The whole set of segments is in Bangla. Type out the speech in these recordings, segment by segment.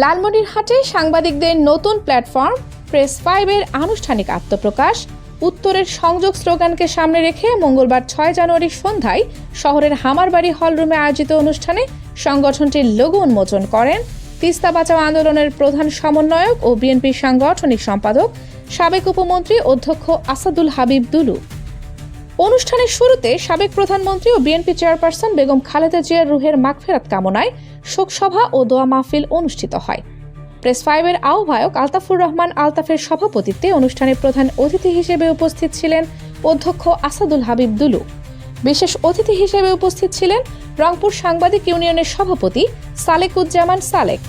লালমনিরহাটে সাংবাদিকদের নতুন প্ল্যাটফর্ম প্রেস ফাইভের আনুষ্ঠানিক আত্মপ্রকাশ, উত্তরের সংযোগ স্লোগানকে সামনে রেখে মঙ্গলবার ছয় জানুয়ারি সন্ধ্যায় শহরের হামারবাড়ি হলরুমে আয়োজিত অনুষ্ঠানে সংগঠনটির লোগো উন্মোচন করেন তিস্তা বাঁচাও আন্দোলনের প্রধান সমন্বয়ক ও বিএনপির সাংগঠনিক সম্পাদক, সাবেক উপমন্ত্রী অধ্যক্ষ আসাদুল হাবিব দুলু। অনুষ্ঠানের শুরুতে সাবেক প্রধানমন্ত্রী ও বিএনপি চেয়ারপারসন বেগম খালেদা জিয়ার রুহের মাগফেরাত কামনায় শোকসভা ও দোয়া মাহফিল অনুষ্ঠিত হয়। প্রেস ফাইভের আহ্বায়ক আলতাফুর রহমান আলতাফের সভাপতিত্বে অনুষ্ঠানে প্রধান অতিথি হিসেবে উপস্থিত ছিলেন অধ্যক্ষ আসাদুল হাবিব দুলু। বিশেষ অতিথি হিসেবে উপস্থিত ছিলেন রংপুর সাংবাদিক ইউনিয়নের সভাপতি সালেকুজ্জামান সালেক,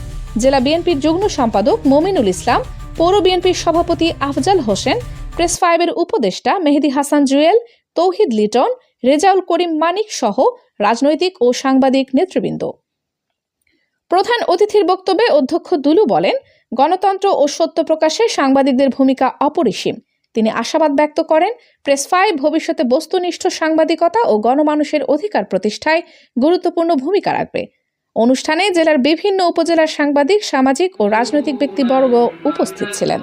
জেলা বিএনপির যুগ্ম সম্পাদক মমিনুল ইসলাম, পৌর বিএনপির সভাপতি আফজাল হোসেন, প্রেস ফাইভের উপদেষ্টা মেহেদি হাসান জুয়েল তৌহিদ লিটন, রেজাউল করিম মানিক সহ রাজনৈতিক ও সাংবাদিক নেতৃবৃন্দ। প্রধান অতিথির বক্তব্যে অধ্যক্ষ দুলু বলেন, গণতন্ত্র ও সত্য প্রকাশে সাংবাদিকদের ভূমিকা অপরিসীম। তিনি আশাবাদ ব্যক্ত করেন, প্রেস ফাইভ ভবিষ্যতে বস্তুনিষ্ঠ সাংবাদিকতা ও গণমানুষের অধিকার প্রতিষ্ঠায় গুরুত্বপূর্ণ ভূমিকা রাখবে। অনুষ্ঠানে জেলার বিভিন্ন উপজেলার সাংবাদিক, সামাজিক ও রাজনৈতিক ব্যক্তিবর্গ উপস্থিত ছিলেন।